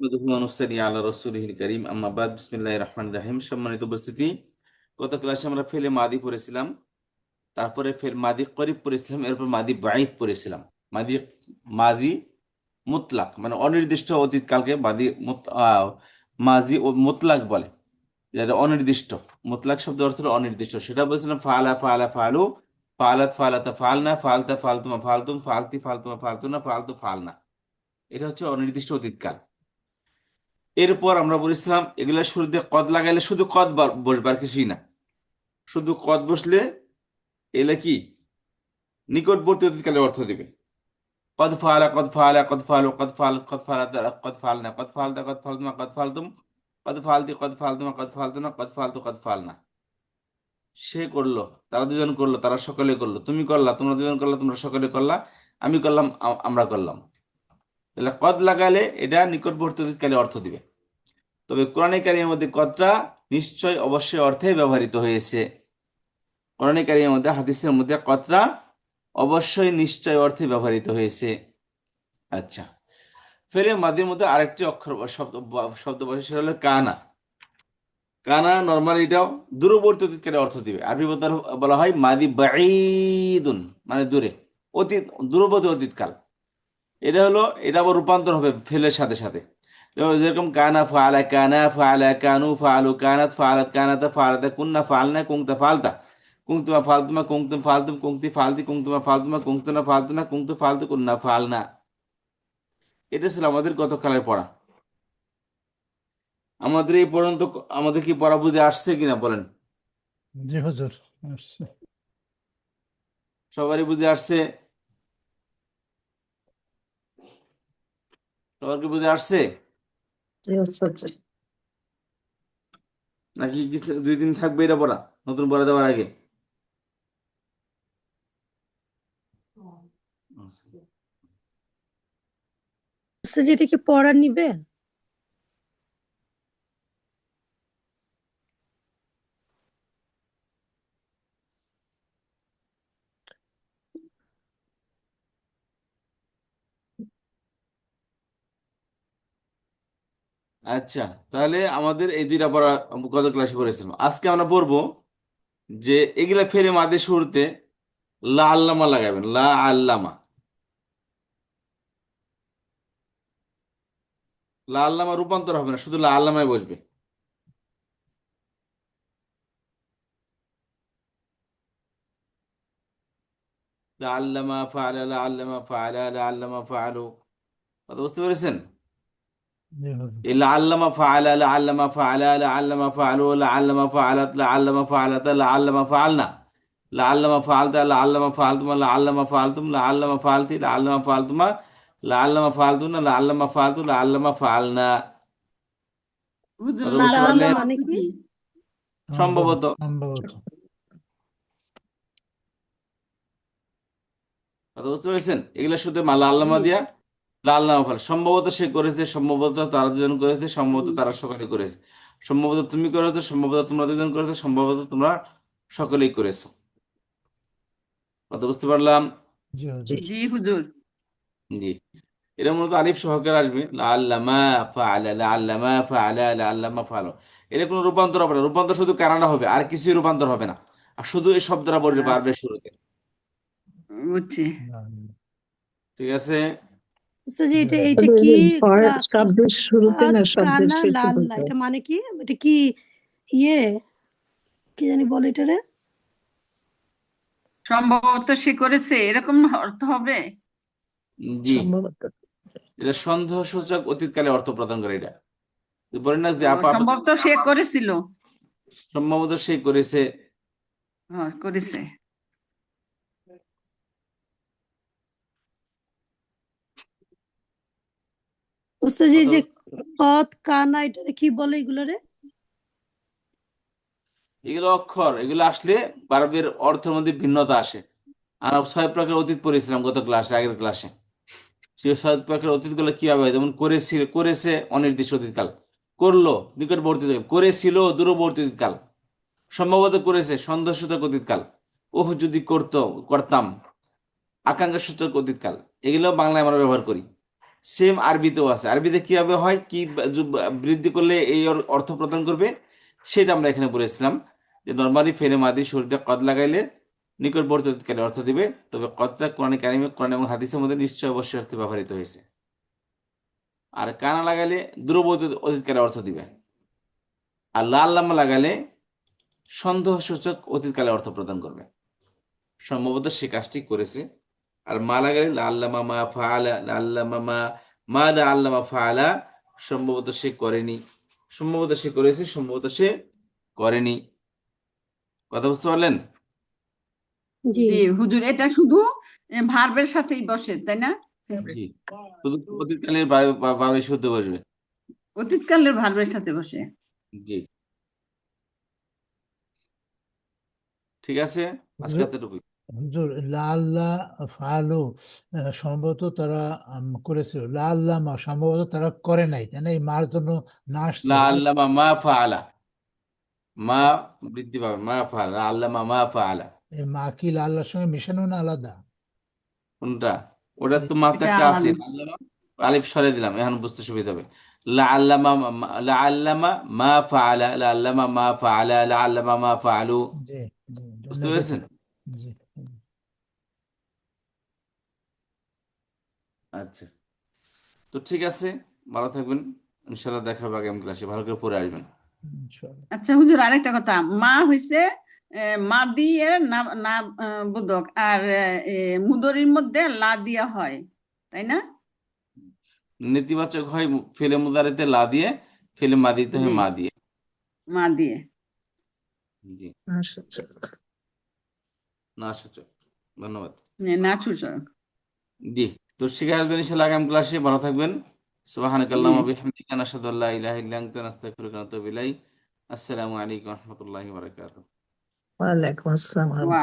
মাদি মাদি মাদি মাদি মানে অনির্দিষ্ট অতীতকালকে মাদি মুত- আহ, মাজি ও মুতলাক বলে। যেটা অনির্দিষ্ট। মুতলাক শব্দ অর্থ অনির্দিষ্ট। সেটা বলছিলাম ফালা ফালা ফালু ফালাত ফালাতা ফালনা ফালতা ফালতুমা ফালতুম ফালতি ফালতুমা ফালতুনা ফালতু ফালনা। এটা হচ্ছে অনির্দিষ্ট অতীতকাল এরপর আমরা বলেছিলাম, এগুলা শুরুতে কদ লাগাইলে শুধু কদ বার- বসবার কিছুই না। শুধু কদ বসলে এলে কি? নিকটবর্তী অতীতকালে অর্থ দিবে। কদ ফালা কদ ফালা, কদ ফালু, কদ ফাল, কদ ফালাতা, কদ ফাল না কদ ফালতা, কদ ফালতুমা, কদ ফালতুম, কদ ফালতি, কদ ফালতুমা, কদ ফালতুনা, কদ ফালতু, কদ ফাল না সে করল, তারা দুজন করল, তারা সকলে করল। তুমি করলা, তোমরা দুজন করলা, তোমরা সকলে করলা, আমি করলাম আমরা করলাম। তাহলে কদ লাগালে এটা নিকটবর্তী অতীতকালে অর্থ দিবে। তবে কোরআনে মধ্যে কদটা নিশ্চয় অবশ্যই অর্থে ব্যবহৃত হয়েছে। কোরআনে মধ্যে, হাদিসের মধ্যে কদটা অবশ্যই নিশ্চয় অর্থে ব্যবহৃত হয়েছে। আচ্ছা। ফেরে মাদের মধ্যে আরেকটি অক্ষর শব্দ শব্দ বসে সেটা হলো কানা। কানা নর্মালি এটাও দূরবর্তী অতীতকালে অর্থ দিবে। আরবি বলা হয় মাদি বাঈদুন মানে দূরে। অতীত, দূরবর্তী অতীতকাল। এটা হলো, এটা আবার রূপান্তর হবে ফেলের সাথে সাথে। যেরকম কানা ফালা কানা ফালা কানু ফালু কানাত ফালাত কানাতা ফালাতা কুন্না ফালনা কুংতা ফালতা। কুংতুমা ফালতুমা কুংতুম ফালতুম কুংতি ফালতি কুংতুমা ফালতুমা কুংতুনা ফালতুনা কুংতু ফালতু কুন্না ফালনা। এটা ছিল আমাদের গতকালের পড়া। আমাদের এই পর্যন্ত আমাদের কি পড়া বুঝে আসছে কিনা বলেন? জি হুজুর আসছে। সবারই বুঝে আসছে? সবার কি বুঝে আসছে। নাকি কিছু দুই দিন থাকবে এটা পড়া? নতুন পড়া দেওয়ার আগে? এটা কি পড়া নিবে? আচ্ছা তাহলে আমাদের এই দুইটা পড়া গত ক্লাসে পড়েছিলাম? আজকে আমরা পড়ব যে এগুলা ফেরে মাদের শুরুতে লা আল্লামা লাগাবেন, লা আল্লামা। লা আল্লামা রূপান্তর হবে না, শুধু লা আল্লামায় বসবে। লা আল্লামা ফাআলা, লা আল্লামা ফাআলা, লা আল্লামা ফাআলু। কথা বুঝতে পেরেছেন? আল্লামা ফাআলা আল্লামা ফাআলা আল্লামা ফাআলু আল্লামা ফাআলাত আল্লামা ফাআলাত আল্লামা ফাআলনা আল্লামা ফাআলতা আল্লামা ফাআলতুম আল্লামা ফাআলতুম আল্লামা ফাআলতি আল্লামা ফাআলতুমা আল্লামা ফাআলতুন আল্লামা ফাআলতু আল্লামা ফাআলনা সম্ভবত পেরেছেন এগুলা শুধু মাল্লা আল্লামা দিয়া ফল সম্ভবত সে করেছে সম্ভবত তারা দুজন করেছে সম্ভবত তারা সকলে করেছে। সম্ভবত তুমি করেছ সম্ভবত তোমরা দুজন করেছ সম্ভবত তোমরা সকলেই করেছ। কথা বুঝতে পারলাম? জি হুজুর। জি। এটা মূলত আলিফ সহকারে আসবে। লাল্লামা ফাআলা লাল্লামা ফাআলা লাল্লামা ফাআলা। এটা কোনো রূপান্তর হবে না। রূপান্তর শুধু কানাডা হবে আর কিছুই রূপান্তর হবে না। আর শুধু এই শব্দটা বলবে পারবে শুরুতে। বুঝছি। ঠিক আছে? ওস্তাদ এটা এটা কি শব্দের শুরুতে না শব্দের শেষে এটা মানে কি এটা কি ইয়ে কি জানি বলে এটারে সম্ভবত সে করেছে এরকম অর্থ হবে। জি। সম্ভবত। এটা সন্দেহসূচক অতীতকালে অর্থ প্রদান করে এটা। বলেন না যে আপা সম্ভবত সে করেছিল। সম্ভবত সে করেছে। হ্যাঁ করেছে। ওস্তাদ এই যে কদ কানা এটারে কি বলে এগুলোরে? এগুলো অক্ষর এগুলো আসলে বারবের অর্থের মধ্যে ভিন্নতা আসে। আমরা ছয় প্রকার অতীত পড়েছিলাম গত ক্লাসে আগের ক্লাসে। সেই ছয় প্রকার অতীতগুলো কীভাবে হয়? যেমন করেছিল করেছে অনির্দিষ্ট অতীতকাল। করল নিকটবর্তী করেছিল দূরবর্তী অতীতকাল। সম্ভবত করেছে সন্দেহসূচক অতীতকাল। ওহ যদি করতো করতাম। আকাঙ্ক্ষা সূচক অতীতকাল। এগুলো বাংলায় আমরা ব্যবহার করি। সেম আরবিতেও আছে। আরবিতে কীভাবে হয়, কি বৃদ্ধি করলে এই অর্থ প্রদান করবে, সেটা আমরা এখানে বলেছিলাম। যে নর্মালি ফেলে মাদি শরীরটা কদ লাগাইলে নিকটবর্তী অতীতকালে অর্থ দিবে, তবে কদটা কোরআনে কারিমে, কোরআন এবং হাদিসের মধ্যে নিশ্চয় অবশ্যই অর্থে ব্যবহৃত হয়েছে। আর কানা লাগালে দূরবর্তী অতীতকালে অর্থ দিবে। আর লাল লাম্মা লাগালে সন্দেহসূচক অতীতকালে অর্থ প্রদান করবে। সম্ভবত সে কাজটি করেছে। আর মা লাগালে লাল্লামা মা ফাআলা লাল্লামা মা মা দা আল্লামা ফাআলা সম্ভবত সে করেনি। সম্ভবত সে করেছে সম্ভবত সে করেনি। কথা বুঝতে পারলেন? জি। জি হুজুর এটা শুধু ভার্বের সাথেই বসে তাই না? শুধু অতীতকালের ভাবে শুদ্ধ বসবে। অতীতকালের ভার্বের সাথে বসে। জি। ঠিক আছে? আজকে এতটুকুই। হুজুর লাল্লা ফালো সম্ভবত তারা করেছিল। লাল্লা মা সম্ভবত তারা করে নাই তাই না? এই মার জন্য না আসছে। মা ফাআলা। মা বৃদ্ধি পাবে মা ফাআলা লা আল্লামা মা ফাআলা। এই মা কি লাল্লার সঙ্গে মেশানো না আলাদা? কোনটা? ওটা তো মাত্রা একটা আছে। আলিফ সরে দিলাম এখন বুঝতে সুবিধা হবে। মা ফাআলা মা ফাআলা মা ফাআলু। বুঝতে পেরেছেন? জি। আচ্ছা। তো ঠিক আছে ভালো থাকবেন। ইনশাআল্লাহ দেখা হবে আগামী ক্লাসে। ভালো করে পড়ে আসবেন। ইনশাআল্লাহ। আচ্ছা হুজুর আরেকটা কথা। মা হইছে আহ, মা দিয়ে না না বোধক আর মুদরির মধ্যে লা দিয়া হয় তাই না? নেতিবাচক হয় ফেলে মুদারিতে লা দিয়ে ফেলে মাদিতে হয় মা দিয়ে। মা দিয়ে। জি। না সূচক ধন্যবাদ। না সূচক জি। তো শিখে আসবেন ইনশাল্লাহ আগাম ক্লাসে। ভালো থাকবেন। সুবহানাক আল্লাহুম্মা বিহামদিকা নাশহাদু আল্লা ইলাহা ইল্লা আনতা নাস্তাগফিরুকা ওয়া নাতুবু ইলাইক। আসসালামু আলাইকুম ওয়া রাহমাতুল্লাহি ওয়া বারাকাতুহু। ওয়ালাইকুম আসসালাম ওয়ালাইকুম